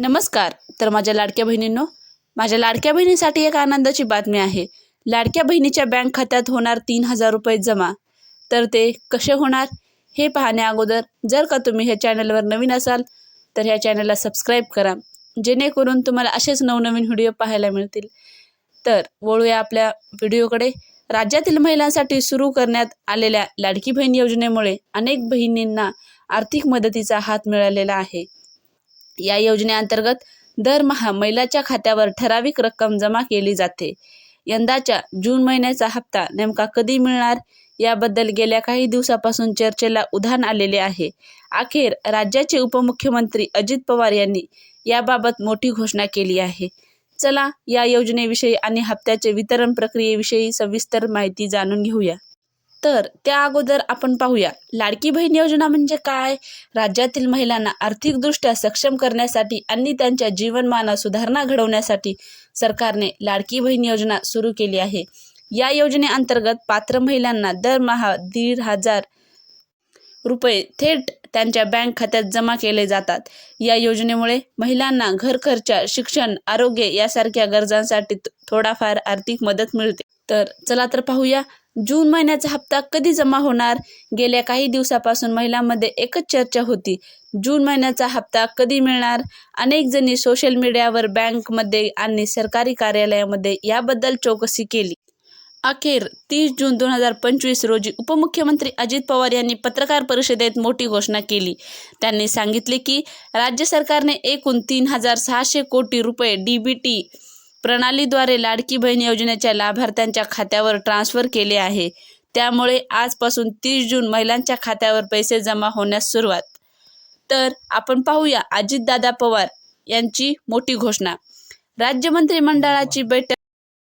नमस्कार तर माझ्या लाडक्या बहिणींनो माझ्या लाडक्या बहिणीसाठी एक आनंदाची बातमी आहे. लाडक्या बहिणीच्या बँक खात्यात होणार तीन हजार रुपये जमा. तर ते कसे होणार? हे पाहण्या अगोदर जर का तुम्ही ह्या चॅनलवर नवीन असाल तर ह्या चॅनलला सबस्क्राईब करा. जेणेकरून तुम्हाला असेच नवनवीन व्हिडिओ पाहायला मिळतील. तर वळूया आपल्या व्हिडिओकडे. राज्यातील महिलांसाठी सुरू करण्यात आलेल्या लाडकी बहीण योजनेमुळे अनेक बहिणींना आर्थिक मदतीचा हात मिळालेला आहे. या योजनेअंतर्गत दरमहा महिलाच्या खात्यावर ठराविक रक्कम जमा केली जाते. यंदाच्या जून महिन्याचा हप्ता नेमका कधी मिळणार? याबद्दल गेल्या काही दिवसापासून चर्चेला उधाण आलेले आहे. अखेर राज्याचे उपमुख्यमंत्री अजित पवार यांनी याबाबत मोठी घोषणा केली आहे. चला या योजनेविषयी आणि हप्त्याचे वितरण प्रक्रियेविषयी सविस्तर माहिती जाणून घेऊया. तर त्या अगोदर आपण पाहूया. लाडकी बहीण योजना म्हणजे काय? राज्यातील महिलांना आर्थिकदृष्ट्या सक्षम करण्यासाठी आणि त्यांच्या जीवनमानात सुधारणा घडवण्यासाठी सरकारने लाडकी बहीण योजना सुरू केली आहे. या योजनेअंतर्गत पात्र महिलांना दरमहा दीड हजार रुपये थेट त्यांच्या बँक खात्यात जमा केले जातात. या योजनेमुळे महिलांना घर खर्च शिक्षण आरोग्य यासारख्या गरजांसाठी थोडाफार आर्थिक मदत मिळते. तर चला तर पाहूया जून महिन्याचा हप्ता कधी जमा होणार? गेल्या काही दिवसापासून महिलांमध्ये एकच चर्चा होती. जून महिन्याचा हप्ता कधी मिळणार? अनेक जणी सोशल मीडियावर बँकमध्ये आणि सरकारी कार्यालयामध्ये याबद्दल चौकशी केली. अखेर तीस जून दोन हजार पंचवीस रोजी उपमुख्यमंत्री अजित पवार यांनी पत्रकार परिषदेत मोठी घोषणा केली. त्यांनी सांगितले की राज्य सरकारने एकूण तीन हजार सहाशे कोटी रुपये डी बी टी प्रणालीद्वारे लाडकी बहीण योजनेच्या लाभार्थ्यांच्या खात्यावर ट्रान्स्फर केले आहे. त्यामुळे आजपासून तीस जून महिलांच्या खात्यावर पैसे जमा होण्यास सुरुवात. तर आपण पाहूया अजितदादा पवार यांची मोठी घोषणा. राज्य मंत्रिमंडळाची बैठक